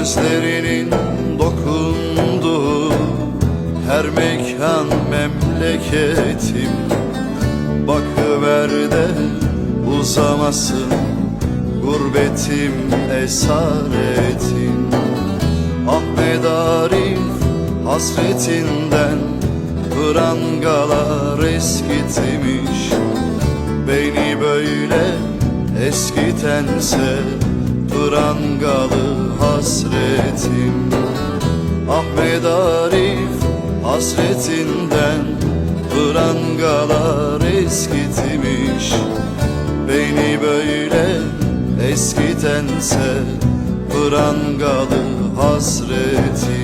Gözlerinin dokunduğu her mekan memleketim. Bakıver de uzamasın gurbetim esaretim. Ahmet Arif hasretinden prangalar eskitmiş Beni böyle eskitense prangalı hasretim Ahmet Arif hasretinden prangalar eskitmiş. Beni böyle eskitense prangalı hasretim